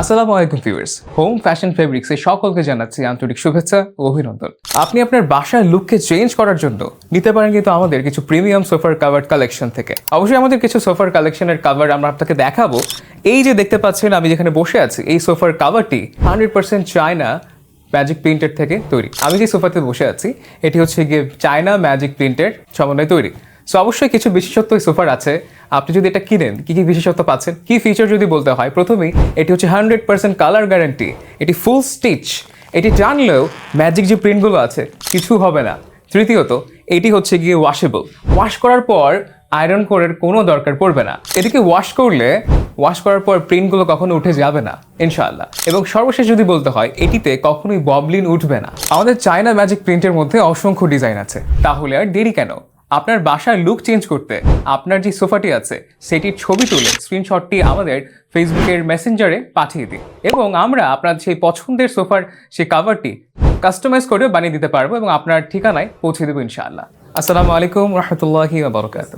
আসসালামু আলাইকুম viewers. Home fashion ফেব্রিক্সে সকলকে জানাচ্ছি আন্তরিক শুভেচ্ছা ও অভিনন্দন। আপনি আপনার বাসার লুককে চেঞ্জ করার জন্য নিতে পারেন কিন্তু আমাদের কিছু প্রিমিয়াম সোফার কাভার কালেকশন থেকে। অবশ্যই আমাদের কিছু সোফার কালেকশনের কাভার আমরা আপনাকে দেখাবো। এই যে দেখতে পাচ্ছেন, আমি যেখানে বসে আছি, এই সোফার কাভারটি হান্ড্রেড পার্সেন্ট চায়না ম্যাজিক প্রিন্টের থেকে তৈরি। আমি যে সোফাতে বসে আছি, এটি হচ্ছে গিয়ে চায়না ম্যাজিক প্রিন্টের সমন্বয়ে তৈরি। সো অবশ্যই কিছু বিশেষত্ব এই সোফার আছে। আপনি যদি এটা কিনেন, কি কি বিশেষত্ব পাচ্ছেন? কি ফিচার যদি বলতে হয়, প্রথমেই এটি হচ্ছে হান্ড্রেড পার্সেন্ট কালার গ্যারান্টি এটি ফুল স্টিচ এটি টানলেও ম্যাজিক যে প্রিন্টগুলো আছে, কিছু হবে না। তৃতীয়ত, এটি হচ্ছে গিয়ে ওয়াশেবল ওয়াশ করার পর আয়রন করার কোনো দরকার পড়বে না। এটিকে ওয়াশ করলে ওয়াশ করার পর প্রিন্টগুলো কখনো উঠে যাবে না, ইনশাআল্লাহ। এবং সর্বশেষ যদি বলতে হয়, এটিতে কখনোই ববলিন উঠবে না। আমাদের চায়না ম্যাজিক প্রিন্টের মধ্যে অসংখ্য ডিজাইন আছে। তাহলে আর দেরি কেন? আপনার বাসার লুক চেঞ্জ করতে আপনার যে সোফাটি আছে, সেটির ছবি তুলে স্ক্রিনশটটি আমাদের ফেসবুকের মেসেঞ্জারে পাঠিয়ে দিন। এবং আমরা আপনার সেই পছন্দের সোফার সেই কাভারটি কাস্টমাইজ করে বানিয়ে দিতে পারব এবং আপনার ঠিকানায় পৌঁছে দেবো ইনশাআল্লাহ। আসসালামু আলাইকুম রহমতুল্লাহি বারকাত